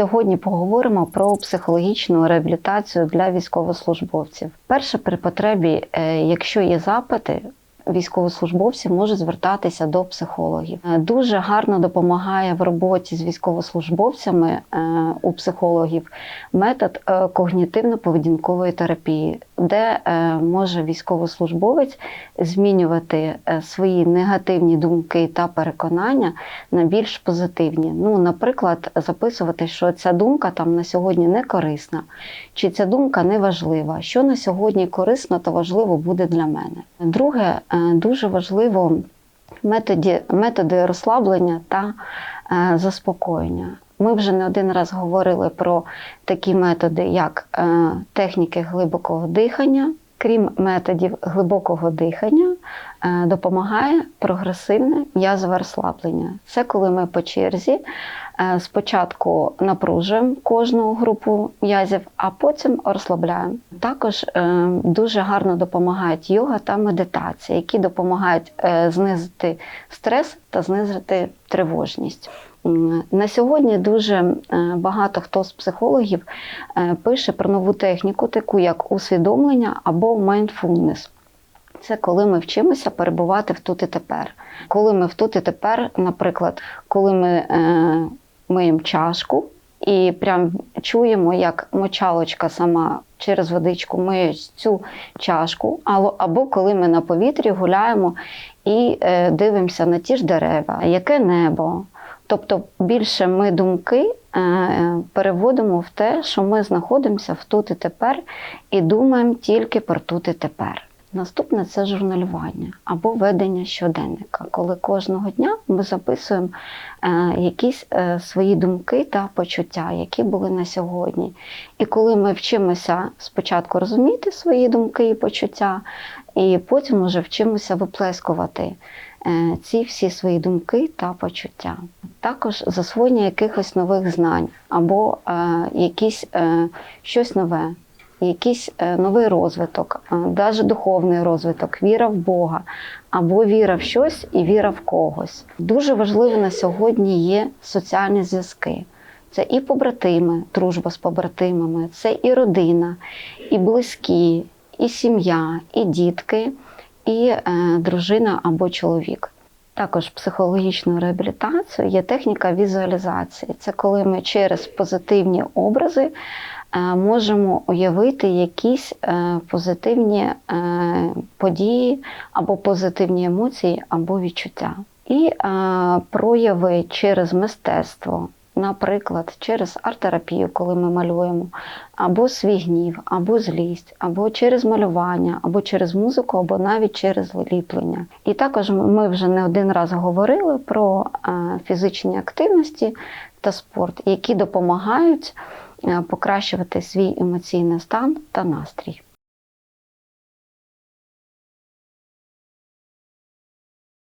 Сьогодні поговоримо про психологічну реабілітацію для військовослужбовців. Перше, при потребі, е, якщо є запити, військовослужбовці можуть звертатися до психологів. Е, Дуже гарно допомагає в роботі з військовослужбовцями е, у психологів метод когнітивно-поведінкової терапії, де е, може військовослужбовець змінювати е, свої негативні думки та переконання на більш позитивні. Ну, наприклад, записувати, що ця думка там на сьогодні не корисна, чи ця думка не важлива, що на сьогодні корисно та важливо буде для мене. Друге, е, дуже важливо методи, методи розслаблення та заспокоєння. Ми вже не один раз говорили про такі методи, як е, техніки глибокого дихання. Крім методів глибокого дихання, е, допомагає прогресивне м'язове розслаблення. Це коли ми по черзі е, спочатку напружуємо кожну групу м'язів, а потім розслабляємо. Також дуже гарно допомагають йога та медитація, які допомагають знизити стрес та знизити тривожність. На сьогодні дуже е, багато хто з психологів е, пише про нову техніку, таку як усвідомлення або mindfulness. Це коли ми вчимося перебувати в тут і тепер. Коли ми в тут і тепер, наприклад, коли ми е, миємо чашку і прям чуємо, як мочалочка сама через водичку миє цю чашку, або коли ми на повітрі гуляємо і е, дивимося на ті ж дерева, яке небо. Тобто більше ми думки е, переводимо в те, що ми знаходимося в тут і тепер і думаємо тільки про тут і тепер. Наступне це журналювання або ведення щоденника, коли кожного дня ми записуємо е, якісь е, свої думки та почуття, які були на сьогодні. І коли ми вчимося спочатку розуміти свої думки і почуття, і потім вже вчимося виплескувати е, ці всі свої думки та почуття. Також засвоєння якихось нових знань або якісь, щось нове якийсь е, новий розвиток, навіть духовний розвиток, віра в Бога, або віра в щось і віра в когось. Дуже важливо на сьогодні є соціальні зв'язки. Це і побратими, дружба з побратимами, це і родина, і близькі, і сім'я, і дітки, і е, дружина або чоловік. Також психологічною реабілітацією є техніка візуалізації. Це коли ми через позитивні образи е, можемо уявити якісь е, позитивні е, події або позитивні емоції, або відчуття. І е, прояви через мистецтво. Наприклад, через арт-терапію, коли ми малюємо, або свій гнів, або злість, або через малювання, або через музику, або навіть через ліплення. І також ми вже не один раз говорили про е, фізичні активності та спорт, які допомагають е, покращувати свій емоційний стан та настрій.